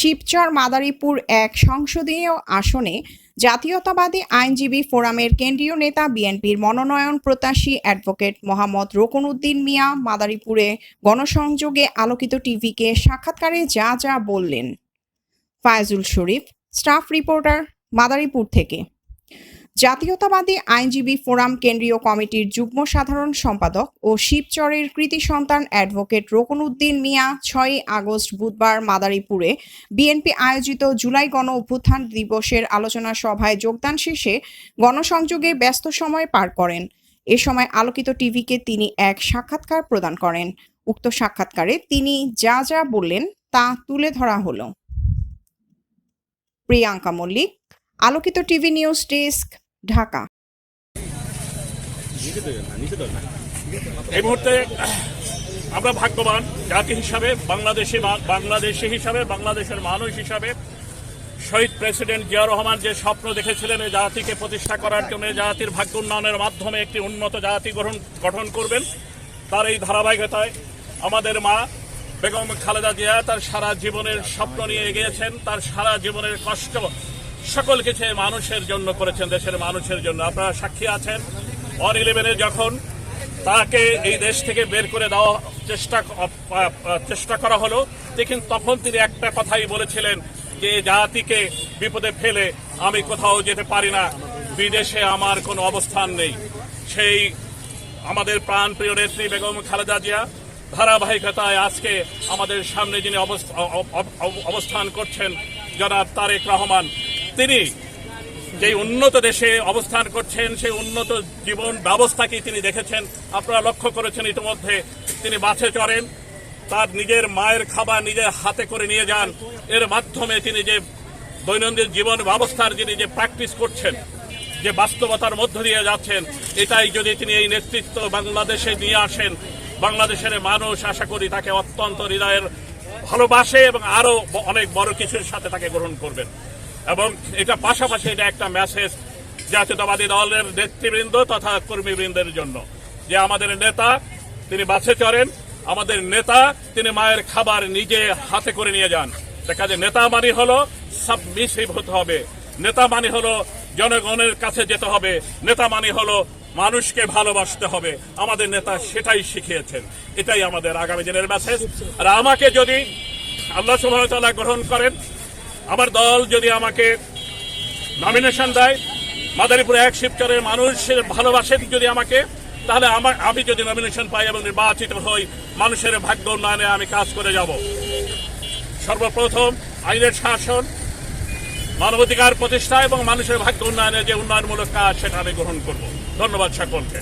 শিবচর মাদারীপুর এক সংসদীয় আসনে জাতীয়তাবাদী আইনজীবী ফোরামের কেন্দ্রীয় নেতা বিএনপির মনোনয়ন প্রত্যাশী অ্যাডভোকেট মোহাম্মদ রোকনউদ্দিন মিয়া মাদারীপুরে গণসংযোগে আলোকিত টিভিকে সাক্ষাৎকারে যা যা বললেন। ফায়জুল শরীফ, স্টাফ রিপোর্টার, মাদারীপুর থেকে। জাতীয়তাবাদী আইনজীবী ফোরাম কেন্দ্রীয় কমিটির যুগ্ম সাধারণ সম্পাদক ও শিবচরের কৃতি সন্তান অ্যাডভোকেট রোকনউদ্দিন মিয়া ছয়ই আগস্ট বুধবার মাদারীপুরে বিএনপি আয়োজিত জুলাই গণ অভ্যুত্থান দিবসের আলোচনা সভায় যোগদান শেষে গণসংযোগে ব্যস্ত সময় পার করেন। এ সময় আলোকিত টিভিকে তিনি এক সাক্ষাৎকার প্রদান করেন। উক্ত সাক্ষাৎকারে তিনি যা যা বললেন তা তুলে ধরা হলো। প্রিয়াঙ্কা মল্লিক, আলোকিত টিভি নিউজ ডেস্ক ঢাকা। এই মুহূর্তে আমরা ভাগ্যবান জাতি হিসাবে, বাংলাদেশি বাংলাদেশি হিসাবে, বাংলাদেশের মানুষ হিসাবে শহীদ প্রেসিডেন্ট জিয়া রহমান যে স্বপ্ন দেখেছিলেন এই জাতিকে প্রতিষ্ঠা করার জন্য জাতির ভাগ্য উন্নয়নের মাধ্যমে একটি উন্নত জাতি গ্রহণ, গঠন করবেন, তার এই ধারাবাহিকতায় আমাদের মা বেগম খালেদা জিয়া তার সারা জীবনের স্বপ্ন নিয়ে এগিয়েছেন, তার সারা জীবনের কষ্ট সকল কিছু মানুষের জন্য করেছেন, দেশের মানুষের জন্য। আপনারা সাক্ষী আছেন ওয়ান ইলেভেনে যখন তাকে এই দেশ থেকে বের করে দেওয়া চেষ্টা চেষ্টা করা হলো, দেখেন তখন তিনি একটা কথাই বলেছিলেন যে, জাতিকে বিপদে ফেলে আমি কোথাও যেতে পারি না, বিদেশে আমার কোনো অবস্থান নেই। সেই আমাদের প্রাণ প্রিয় নেত্রী বেগম খালেদা জিয়া ধারাবাহিকতায় আজকে আমাদের সামনে যিনি অবস্থান করছেন, জনাব তারেক রহমান তিনি যে উন্নত দেশে অবস্থান করছেন, সেই উন্নত জীবন ব্যবস্থাকে তিনি দেখেছেন। আপনারা লক্ষ্য করেছেন ইতিমধ্যে তিনি বাসে চড়েন, তার নিজের মায়ের খাবার নিজের হাতে করে নিয়ে যান। এর মাধ্যমে তিনি যে দৈনন্দিন জীবন ব্যবস্থার যিনি যে প্র্যাকটিস করছেন, যে বাস্তবতার মধ্য দিয়ে যাচ্ছেন, এটাই যদি তিনি এই নেতৃত্ব বাংলাদেশে নিয়ে আসেন, বাংলাদেশের মানুষ আশা করি তাকে অত্যন্ত হৃদয়ের ভালোবাসে এবং আরও ব- অনেক বড় কিছুর সাথে তাকে গ্রহণ করবেন। এবং এটা পাশাপাশি এটা একটা মেসেজ জাতীয়তাবাদী দলের নেতৃবৃন্দ তথা কর্মীবৃন্দের জন্য। যে আমাদের নেতা, তিনি বাসে চড়েন আমাদের নেতা, তিনি মায়ের খাবার নিজে হাতে করে নিয়ে যান। যায় নেতা মানে হলো সাবমিসিভ হতে হবে। নেতা মানে হলো জনগণের কাছে যেতে হবে। নেতা মানে হলো মানুষকে ভালোবাসতে হবে। আমাদের নেতা সেটাই শিখিয়েছেন। এটাই আমাদের আগামী দিনের মেসেজ আর আমাকে যদি আল্লাহ সুবাহতাল্লাহ গ্রহণ করেন আমার দল যদি আমাকে নমিনেশন দেয়, মাদারীপুর এক শিবচরের মানুষের ভালোবাসেন যদি আমাকে, তাহলে আমার আমি যদি নমিনেশন পাই এবং নির্বাচিত হই, মানুষের ভাগ্য উন্নয়নে আমি কাজ করে যাব। সর্বপ্রথম আইনের শাসন, মানবাধিকার প্রতিষ্ঠা এবং মানুষের ভাগ্য উন্নয়নে যে উন্নয়নমূলক কাজ, সেটা আমি গ্রহণ করব। ধন্যবাদ সকলকে।